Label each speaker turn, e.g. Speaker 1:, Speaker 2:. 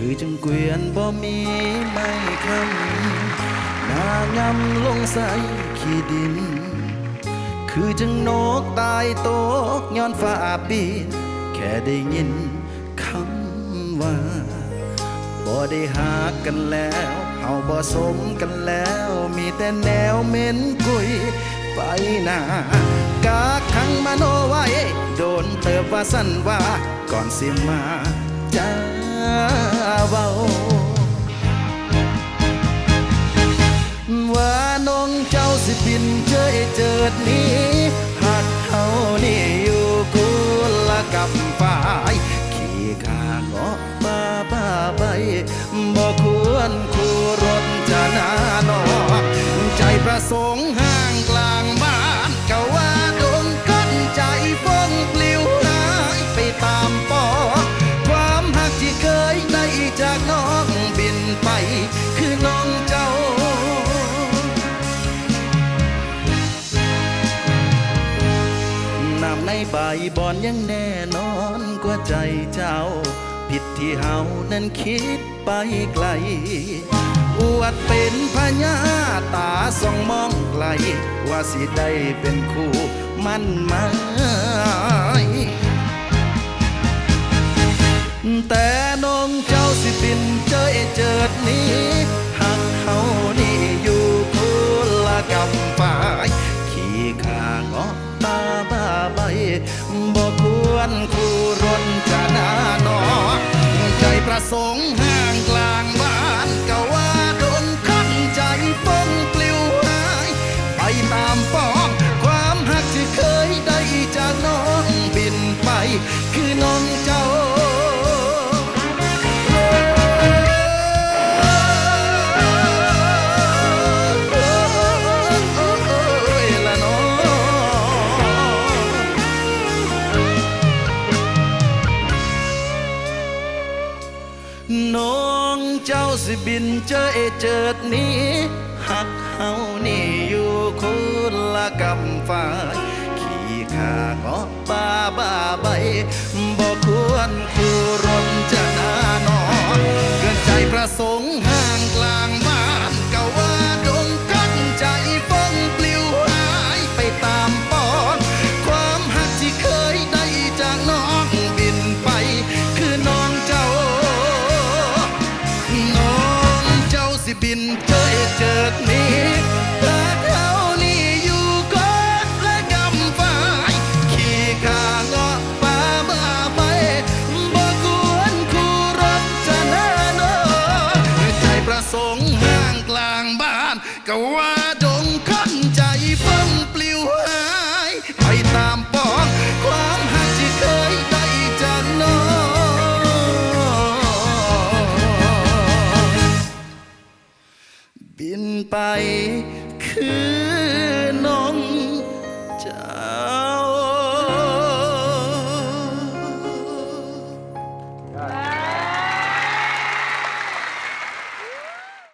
Speaker 1: คือจังเกวียนบ่มีไม่คำหน้างำลงใส่ขี้ดิน คือจังนกตายตกย้อนฟ้าปีแค่ได้ยินคำว่าบ่ได้หากันแล้วเฮาบ่สมกันแล้ว มีแต่แนวเหม็นกุยไปหน้ากาขังมโนไว้ โดนเติบว่าสั้นว่า ก่อนสิมาจ้า เว้าว่าน้องเจ้าสิบินเจยเจิดนี้หักเฮานี่อยู่กุละกับฝ่ายขี่ขาเงาะบ้าบ้าใบบ่ควรคู่รถจะนาหนอกใจประสงค์ห่างกล ใบบอนยังแน่นอนกว่าใจเจ้า ผิดที่เฮานั้นคิดไปไกล อวดเป็นพญาตาส่องมองไกล ว่าสิได้เป็นคู่มันหม ควรคู่รนจะนาหนอ ใจประสงค์ห่างกลางบ้านก็ว่าโดนขันใจฟงปลิวหาย ไปตามปองความหักที่เคยได้จากน้องบินไป คือน้องเจ้ เจ้าสิบินเจอเอเจิดนี้หักเฮานี่อยู่คุณละกำฝ่ายขี่ขากอบ้าบ้าใบบ่ควรคือ เจอเจิดนี้ถ้าเขานี่อยู่ก็และกำฝ่ายขี่ขาเงาะป่าบ้าไปบ่ควรคู่รถจะแน่นอนใจประสงค์ห่างกลางบ้าน ก็ว่าดงขันใจฟิงปลิวหาย ไปตามปอ บินไปคือน้องจ้า